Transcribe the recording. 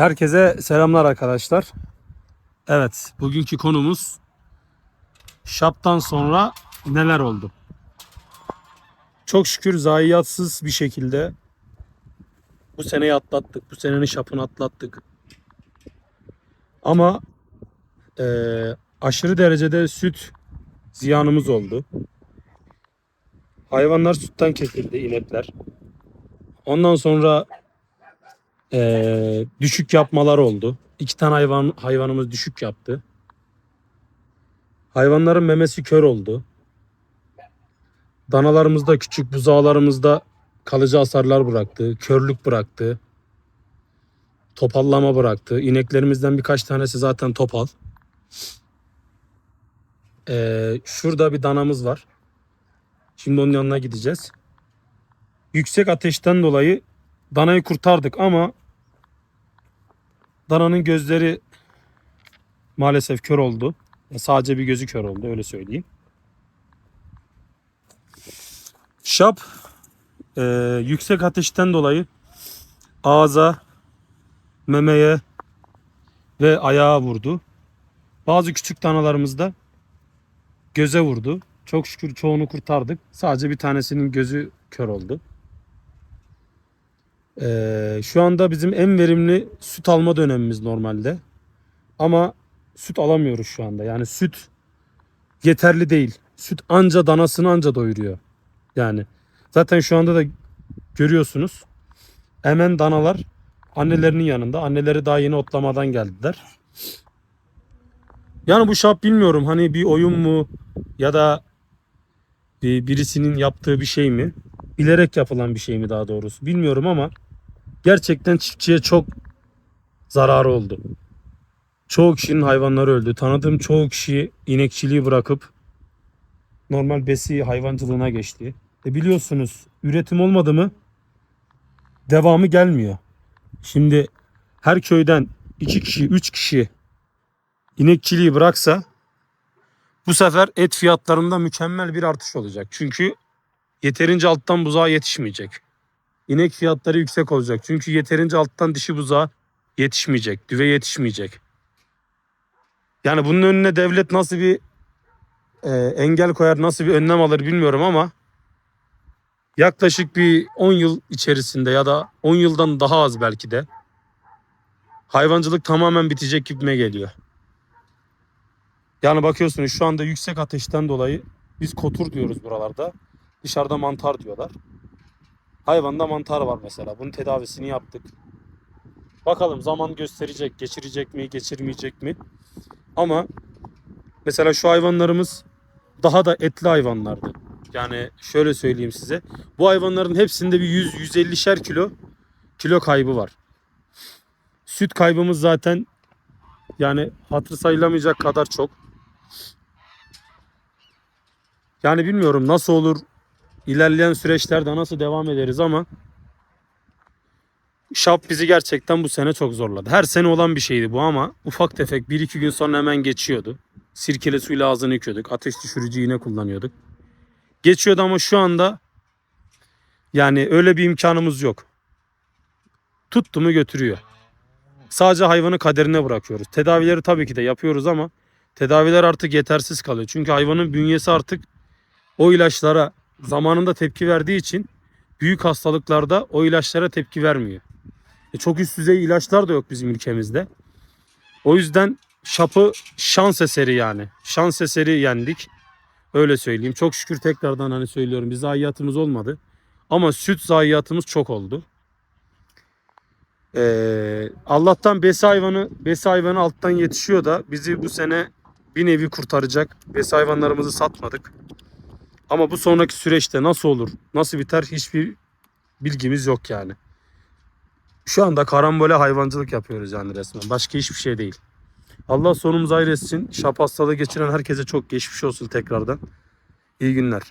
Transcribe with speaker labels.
Speaker 1: Herkese selamlar arkadaşlar. Evet, bugünkü konumuz şaptan sonra neler oldu? Çok şükür zayiatsız bir şekilde bu seneyi atlattık. Bu senenin şapını atlattık. Ama eee, aşırı derecede süt ziyanımız oldu. Hayvanlar sütten kesildi, inekler. Ondan sonra eee, düşük yapmalar oldu. İki tane hayvan hayvanımız düşük yaptı. Hayvanların memesi kör oldu. Danalarımızda küçük buzağlarımızda kalıcı hasarlar bıraktı. Körlük bıraktı. Topallama bıraktı. İneklerimizden birkaç tanesi zaten topal. Eee, şurada bir danamız var. Şimdi onun yanına gideceğiz. Yüksek ateşten dolayı danayı kurtardık ama dananın gözleri maalesef kör oldu. Ya Sadece bir gözü kör oldu öyle söyleyeyim. Şap e, yüksek ateşten dolayı ağza, memeye ve ayağa vurdu. Bazı küçük danalarımız da göze vurdu. Çok şükür çoğunu kurtardık. Sadece bir tanesinin gözü kör oldu. Ee, şu anda bizim en verimli süt alma dönemimiz normalde. Ama süt alamıyoruz şu anda. Yani süt yeterli değil. Süt anca danasını anca doyuruyor. Yani zaten şu anda da görüyorsunuz. Hemen danalar annelerinin yanında. Anneleri daha yeni otlamadan geldiler. Yani bu şap bilmiyorum hani bir oyun mu ya da bir birisinin yaptığı bir şey mi? Bilerek yapılan bir şey mi daha doğrusu bilmiyorum ama gerçekten çiftçiye çok zararı oldu. Çoğu kişinin hayvanları öldü. Tanıdığım çoğu kişi inekçiliği bırakıp normal besi hayvancılığına geçti. E biliyorsunuz üretim olmadı mı devamı gelmiyor. Şimdi her köyden iki kişi, üç kişi inekçiliği bıraksa bu sefer et fiyatlarında mükemmel bir artış olacak. Çünkü yeterince alttan buzağa yetişmeyecek. İnek fiyatları yüksek olacak. Çünkü yeterince alttan dişi buzağa yetişmeyecek. Düve yetişmeyecek. Yani bunun önüne devlet nasıl bir e, engel koyar, nasıl bir önlem alır bilmiyorum ama yaklaşık bir 10 yıl içerisinde ya da 10 yıldan daha az belki de hayvancılık tamamen bitecek gibime geliyor. Yani bakıyorsunuz şu anda yüksek ateşten dolayı biz kotur diyoruz buralarda. Dışarıda mantar diyorlar. Hayvanda mantar var mesela. Bunun tedavisini yaptık. Bakalım zaman gösterecek, geçirecek mi, geçirmeyecek mi? Ama mesela şu hayvanlarımız daha da etli hayvanlardı. Yani şöyle söyleyeyim size. Bu hayvanların hepsinde bir 100-150'şer kilo kilo kaybı var. Süt kaybımız zaten yani hatır sayılamayacak kadar çok. Yani bilmiyorum nasıl olur ilerleyen süreçlerde nasıl devam ederiz ama Şap bizi gerçekten bu sene çok zorladı. Her sene olan bir şeydi bu ama ufak tefek bir iki gün sonra hemen geçiyordu. Sirkeli suyla ağzını yıkıyorduk. Ateş düşürücü iğne kullanıyorduk. Geçiyordu ama şu anda yani öyle bir imkanımız yok. Tuttu mu götürüyor. Sadece hayvanı kaderine bırakıyoruz. Tedavileri tabii ki de yapıyoruz ama tedaviler artık yetersiz kalıyor. Çünkü hayvanın bünyesi artık o ilaçlara zamanında tepki verdiği için büyük hastalıklarda o ilaçlara tepki vermiyor. E, çok üst düzey ilaçlar da yok bizim ülkemizde. O yüzden şapı şans eseri yani. Şans eseri yendik. Öyle söyleyeyim. Çok şükür tekrardan hani söylüyorum bir zayiatımız olmadı. Ama süt zayiatımız çok oldu. Ee, Allah'tan besi hayvanı besi hayvanı alttan yetişiyor da bizi bu sene bir nevi kurtaracak. Besi hayvanlarımızı satmadık. Ama bu sonraki süreçte nasıl olur, nasıl biter hiçbir bilgimiz yok yani. Şu anda karambole hayvancılık yapıyoruz yani resmen. Başka hiçbir şey değil. Allah sonumuzu hayır etsin. Şap hastalığı geçiren herkese çok geçmiş olsun tekrardan. İyi günler.